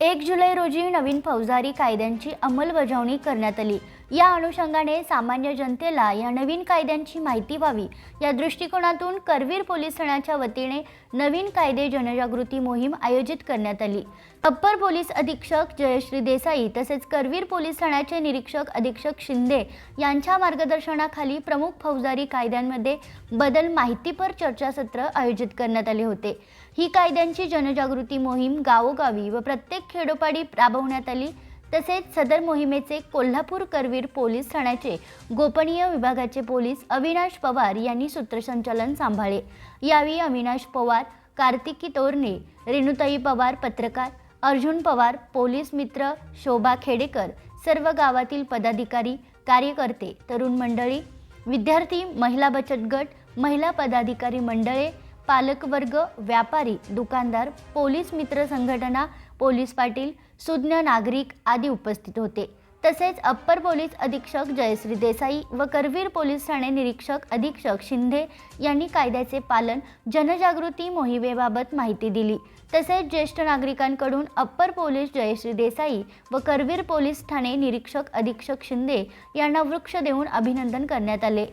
एक जुलै रोजी नवीन फौजदारी कायद्यांची अंमलबजावणी करण्यात आली. या अनुषंगाने सामान्य जनतेला या नवीन कायद्यांची माहिती व्हावी. या दृष्टिकोनातून करवीर पोलीस ठाण्याच्या वतीने नवीन कायदे जनजागृती मोहीम आयोजित करण्यात आली. अप्पर पोलीस अधीक्षक जयश्री देसाई तसेच करवीर पोलीस ठाण्याचे निरीक्षक अधीक्षक शिंदे यांच्या मार्गदर्शनाखाली प्रमुख फौजदारी कायद्यांमध्ये बदल माहितीपर चर्चासत्र आयोजित करण्यात आले होते. ही कायद्यांची जनजागृती मोहीम गावोगावी व प्रत्येक खेडोपाडी राबवण्यात आली. तसेच सदर मोहिमेचे कोल्हापूर करवीर पोलीस ठाण्याचे गोपनीय विभागाचे पोलीस अविनाश पवार यांनी सूत्रसंचालन सांभाळले. यावेळी अविनाश पवार कार्तिकी तोरणे रेणुताई पवार पत्रकार अर्जुन पवार पोलीस मित्र शोभा खेडेकर सर्व गावातील पदाधिकारी कार्यकर्ते तरुण मंडळी विद्यार्थी महिला बचत गट महिला पदाधिकारी मंडळे पालकवर्ग व्यापारी दुकानदार पोलीस मित्र संघटना पोलीस पाटील सुज्ञ नागरिक आदी उपस्थित होते. तसेच अप्पर पोलीस अधीक्षक जयश्री देसाई व करवीर पोलीस ठाणे निरीक्षक अधीक्षक शिंदे यांनी कायद्याचे पालन जनजागृती मोहिमेबाबत माहिती दिली. तसेच ज्येष्ठ नागरिकांकडून अप्पर पोलीस जयश्री देसाई व करवीर पोलीस ठाणे निरीक्षक अधीक्षक शिंदे यांना वृक्ष देऊन अभिनंदन करण्यात आले.